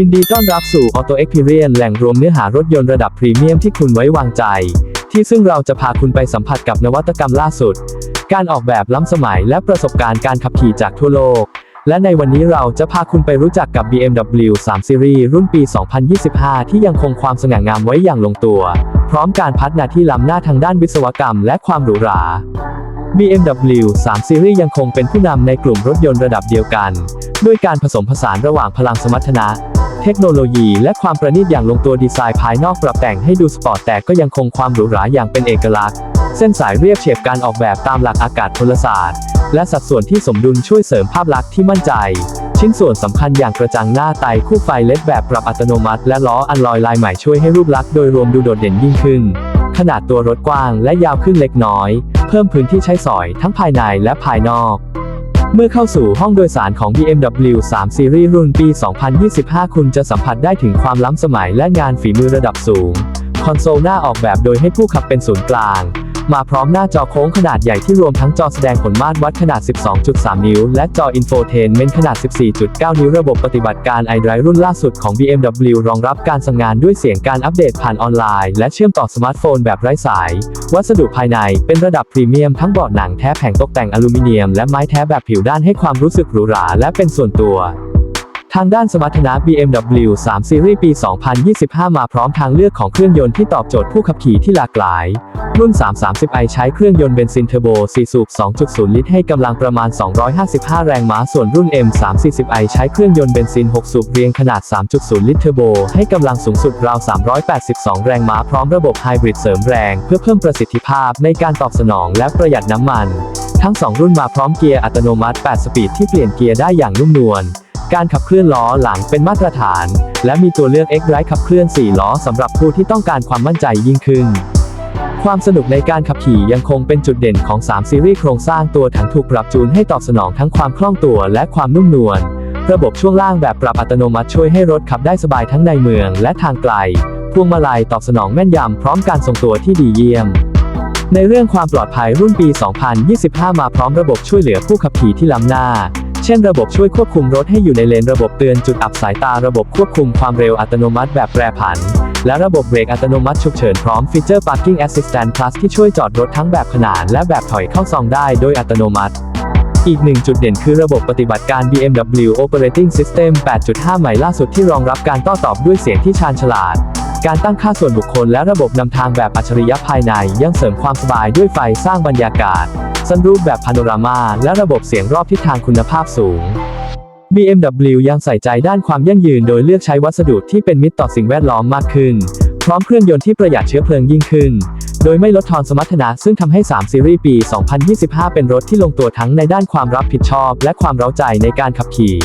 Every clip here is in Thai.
ยินดีต้อนรับสู่ Auto Experience แหล่งรวมเนื้อหารถยนต์ระดับพรีเมียมที่คุณไว้วางใจ ที่ซึ่งเราจะพาคุณไปสัมผัสกับนวัตกรรมล่าสุด การออกแบบล้ำสมัยและประสบการณ์การขับขี่จากทั่วโลก และในวันนี้เราจะพาคุณไปรู้จักกับ BMW 3 Series รุ่นปี 2025 ที่ยังคงความสง่างามไว้อย่างลงตัว พร้อมการพัฒนาที่ล้ำหน้าทางด้านวิศวกรรมและความหรูหรา BMW 3 Series ยังคงเป็นผู้นำในกลุ่มรถยนต์ระดับเดียวกัน ด้วยการผสมผสานระหว่างพลังสมรรถนะ เทคโนโลยีและความประณีตอย่างลงตัวดีไซน์ภายนอกปรับแต่งให้ดูสปอร์ตแต่ก็ยังคงความหรูหราอย่างเป็นเอกลักษณ์ เส้นสายเรียบเฉียบการออกแบบตามหลักอากาศพลศาสตร์ และสัดส่วนที่สมดุลช่วยเสริมภาพลักษณ์ที่มั่นใจ ชิ้นส่วนสำคัญอย่างกระจังหน้าไตคู่ไฟเล็ดแบบปรับอัตโนมัติ และล้ออัลลอยลายใหม่ช่วยให้รูปลักษณ์โดยรวมดูโดดเด่นยิ่งขึ้น ขนาดตัวรถกว้างและยาวขึ้นเล็กน้อย เพิ่มพื้นที่ใช้สอยทั้งภายในและภายนอก เมื่อเข้าสู่ห้องโดยสารของ BMW 3 Series รุ่นปี 2025 คุณจะสัมผัสได้ถึงความล้ำสมัยและงานฝีมือระดับสูง คอนโซลหน้าออกแบบโดยให้ผู้ขับเป็นศูนย์กลาง มาพร้อมหน้าจอโค้งขนาดใหญ่ที่รวมทั้งจอแสดงผลมาตรวัดขนาด 12.3 นิ้ว และจออินโฟเทนเมนต์ขนาด 14.9 นิ้วระบบปฏิบัติการ iDrive รุ่นล่าสุดของ BMW รองรับการสั่งงานด้วยเสียงการอัปเดตผ่านออนไลน์ และเชื่อมต่อสมาร์ทโฟนแบบไร้สาย วัสดุภายในเป็นระดับพรีเมียมทั้งเบาะหนังแท้แผงตกแต่งอลูมิเนียม และไม้แท้แบบผิวด้านให้ความรู้สึกหรูหราและเป็นส่วนตัว ทางด้านสมรรถนะ BMW 3 Series ปี 2025 มาพร้อมทางเลือกของเครื่องยนต์ที่ตอบโจทย์ผู้ขับขี่ที่หลากหลาย รุ่น 330i ใช้เครื่องยนต์เบนซินเทอร์โบ 4 สูบ 2.0 ลิตรให้กำลังประมาณ 255 แรงม้า ส่วนรุ่น M340i ใช้เครื่องยนต์เบนซิน 6 สูบเรียงขนาด 3.0 ลิตรเทอร์โบ ให้กำลังสูงสุดราว 382 แรงม้า พร้อมระบบไฮบริดเสริมแรง เพื่อเพิ่มประสิทธิภาพในการตอบสนองและประหยัดน้ำมัน ทั้ง 2 รุ่นมาพร้อมเกียร์อัตโนมัติ 8 สปีดที่เปลี่ยนเกียร์ได้อย่างนุ่มนวล การขับเคลื่อนล้อหลังเป็นมาตรฐาน และมีตัวเลือก X-Drive ขับเคลื่อน 4 ล้อสำหรับผู้ที่ต้องการความมั่นใจยิ่งขึ้น ความสนุกในการขับขี่ยังคงเป็นจุดเด่นของ 3 ซีรีส์โครงสร้างตัวถังถูกปรับจูนให้ตอบสนองทั้งความคล่องตัวและความนุ่มนวล ระบบช่วงล่างแบบปรับอัตโนมัติช่วยให้รถขับได้สบายทั้งในเมืองและทางไกล พวงมาลัยตอบสนองแม่นยำพร้อมการทรงตัวที่ดีเยี่ยมในเรื่องความปลอดภัยรุ่นปี 2025 มาพร้อมระบบช่วยเหลือผู้ขับขี่ที่ล้ำหน้า เช่นระบบช่วยควบคุมรถให้อยู่ในเลนระบบเตือนจุดอับสายตาระบบควบคุมความเร็วอัตโนมัติแบบแปรผัน และระบบเบรกอัตโนมัติฉุกเฉินพร้อมฟีเจอร์ Parking Assistant Plus ที่ช่วยจอดรถทั้งแบบขนานและแบบถอยเข้าซองได้โดยอัตโนมัติอีกหนึ่งจุดเด่นคือระบบปฏิบัติการ BMW Operating System 8.5 ใหม่ล่าสุดที่รองรับการต้ตอบด้วยเสียงที่ชาญฉลาด การตั้งค่าส่วนบุคคลและระบบนำทางแบบอัจฉริยะภายในยังเสริมความสบายด้วยไฟสร้างบรรยากาศสันรูปแบบพาโนรามาและระบบเสียงรอบทิศทางคุณภาพสูง BMW ยังใส่ใจด้านความยั่งยืนโดยเลือกใช้วัสดุที่เป็นมิตรต่อสิ่งแวดล้อมมากขึ้น พร้อมเครื่องยนต์ที่ประหยัดเชื้อเพลิงยิ่งขึ้น โดยไม่ลดทอนสมรรถนะซึ่งทำให้ 3 ซีรีส์ปี 2025 เป็นรถที่ลงตัวทั้งในด้านความรับผิดชอบ และความเร้าใจในการขับขี่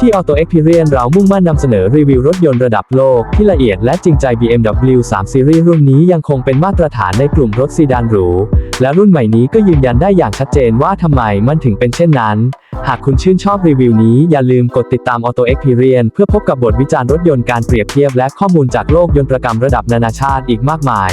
ที่ Auto Experience เรามุ่งมั่นนำเสนอรีวิวรถยนต์ระดับโลก ที่ละเอียดและจริงใจ BMW 3 Series รุ่นนี้ยังคงเป็นมาตรฐานในกลุ่มรถซีดานหรู และรุ่นใหม่นี้ก็ยืนยันได้อย่างชัดเจนว่าทำไมมันถึงเป็นเช่นนั้น หากคุณชื่นชอบรีวิวนี้อย่าลืมกดติดตาม Auto Experience เพื่อพบกับบทวิจารณ์รถยนต์การเปรียบเทียบและข้อมูลจากโลกยนตรกรรมระดับนานาชาติอีกมากมาย